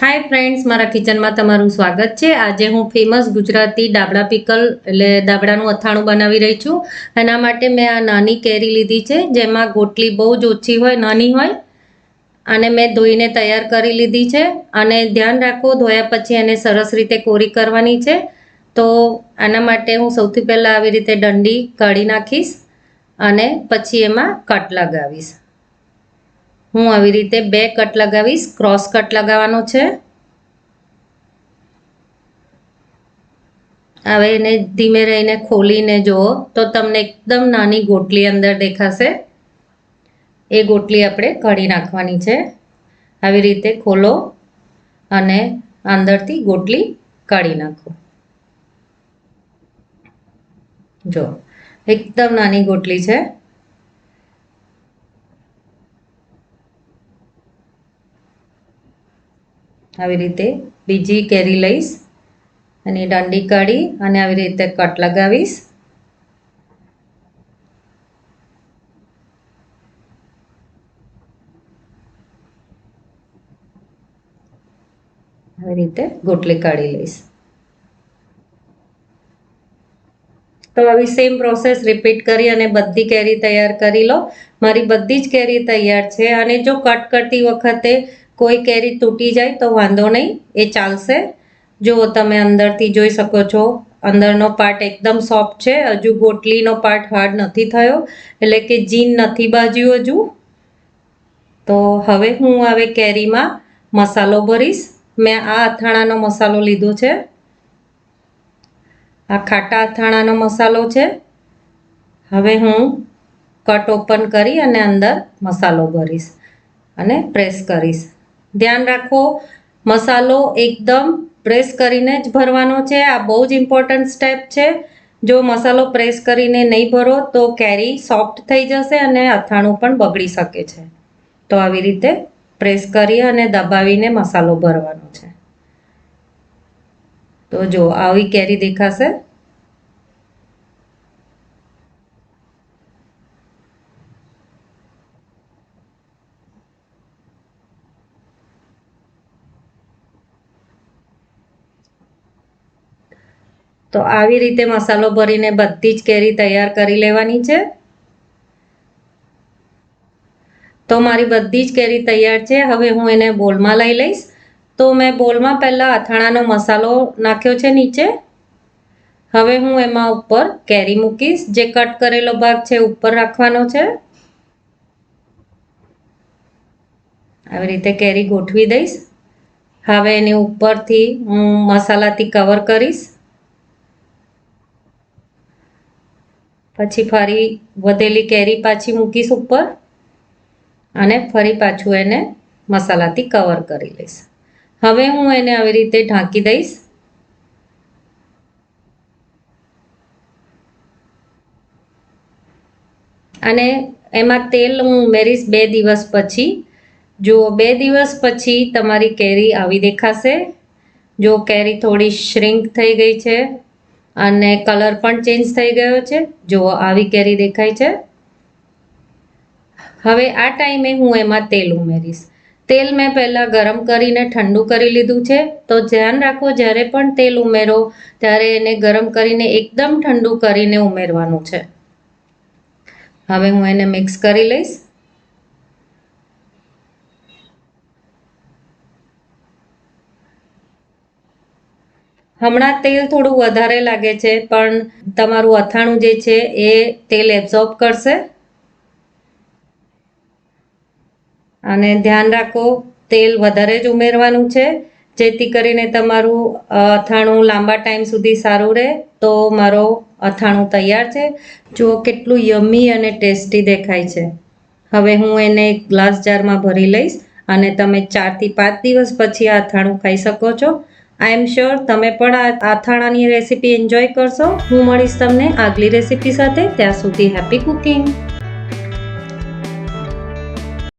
Hi friends મારા કિચનમાં તમારું સ્વાગત છે. આજે હું ફેમસ ગુજરાતી દાબડા પીકલ એટલે દાબડાનું અથાણું બનાવી રહી છું. એના માટે મેં આ નાની કેરી લીધી છે, જેમાં ગોટલી બહુ જ ઓછી હોય, નાની હોય. અને મેં ધોઈને તૈયાર કરી લીધી છે. અને ધ્યાન રાખો, ધોયા પછી એને સરસ રીતે કોરી કરવાની છે. તો આના માટે હું સૌથી પહેલાં આવી રીતે દંડી કાઢી નાખીશ અને પછી એમાં કટ લગાવીશ. હું આવી રીતે બે કટ લગાવીશ ક્રોસ કટ લગાવવાનો છે. હવે એને ધીમે રહીને ખોલીને જુઓ, તો તમને એકદમ નાની ગોટલી અંદર દેખાશે. એ ગોટલી આપણે કાઢી નાખવાની છે. આવી રીતે ખોલો અને અંદરથી ગોટલી કાઢી નાખો. જો, એકદમ નાની ગોટલી છે. આવી રીતે બીજી કેરી લઈશ અને દાંડી કાઢી અને આવી રીતે કટ લગાવીશ. આવી રીતે ગોટલી કાઢી લઈશ. તો આવી સેમ પ્રોસેસ રિપીટ કરી અને બધી કેરી તૈયાર કરી લો. મારી બધી જ કેરી તૈયાર છે અને જો કટ કરતી વખતે કોઈ કેરી તૂટી જાય તો વાંધો નહીં, એ ચાલશે. જો તમે અંદરથી જોઈ શકો છો, અંદરનો પાર્ટ એકદમ સોફ્ટ છે, હજુ ગોટલીનો પાર્ટ હાર્ડ નથી થયો, એટલે કે જીન નથી બાજ્યું હજુ. તો હવે હું હવે કેરીમાં મસાલો ભરીશ. મેં આ અથાણાનો મસાલો લીધો છે. આ ખાટા અથાણાનો મસાલો છે. હવે હું કટ ઓપન કરી અને અંદર મસાલો ભરીશ અને પ્રેસ કરીશ. ધ્યાન રાખો. મસાલો એકદમ પ્રેસ કરીને જ ભરવાનો છે. આ બહુ જ ઇમ્પોર્ટન્ટ સ્ટેપ છે. જો મસાલો પ્રેસ કરીને નહીં ભરો તો કેરી સોફ્ટ થઈ જશે અને અથાણું પણ બગડી શકે છે. તો આવી રીતે પ્રેસ કરી અને દબાવીને મસાલો ભરવાનો છે. તો જો આવી કેરી દેખાશે. તો આવી રીતે મસાલો ભરીને બધી જ કેરી તૈયાર કરી લેવાની છે. તો મારી બધી જ કેરી તૈયાર છે. હવે હું એને બોલમાં લઈ લઈશ. તો મેં બોલમાં પહેલાં અથાણાનો મસાલો નાખ્યો છે નીચે. હવે હું એમાં ઉપર કેરી મૂકીશ. જે કટ કરેલો ભાગ છે ઉપર રાખવાનો છે. આવી રીતે કેરી ગોઠવી દઈશ. હવે એની ઉપરથી હું મસાલાથી કવર કરીશ. પછી ફરી વધેલી કેરી પાછી મૂકીશ ઉપર અને ફરી પાછું એને મસાલાથી કવર કરી લઈશ. હવે હું એને આવી રીતે ઢાંકી દઈશ. અને એમાં તેલ હું ઉમેરીશ બે દિવસ પછી. જો બે દિવસ પછી તમારી કેરી આવી દેખાશે. જો કેરી થોડી શ્રિંક થઈ ગઈ છે અને કલર પણ ચેન્જ થઈ ગયો છે. જુઓ, આવી કેરી દેખાય છે. હવે આ ટાઈમે હું એમાં તેલ ઉમેરીશ. તેલ મેં પહેલાં ગરમ કરીને ઠંડુ કરી લીધું છે. તો ધ્યાન રાખો, જ્યારે પણ તેલ ઉમેરો, ત્યારે એને ગરમ કરીને એકદમ ઠંડુ કરીને ઉમેરવાનું છે. હવે હું એને મિક્સ કરી લઈશ. હમણાં તેલ થોડું વધારે લાગે છે, પણ તમારું અથાણું જે છે એ તેલ એબ્ઝોર્બ કરશે. અને ધ્યાન રાખો, તેલ વધારે જ ઉમેરવાનું છે. જેથી કરીને તમારું અથાણું લાંબા ટાઈમ સુધી સારું રહે તો મારો અથાણું તૈયાર છે. જુઓ કેટલું યમી અને ટેસ્ટી દેખાય છે. હવે હું એને એક ગ્લાસ જારમાં ભરી લઈશ અને તમે ચારથી પાંચ દિવસ પછી આ અથાણું ખાઈ શકો છો. આઈ એમ શ્યોર તમે પણ આ અથાણાની રેસીપી એન્જોય કરશો. હું મળીશ તમને આગલી રેસીપી સાથે. ત્યાં સુધી હેપી કુકિંગ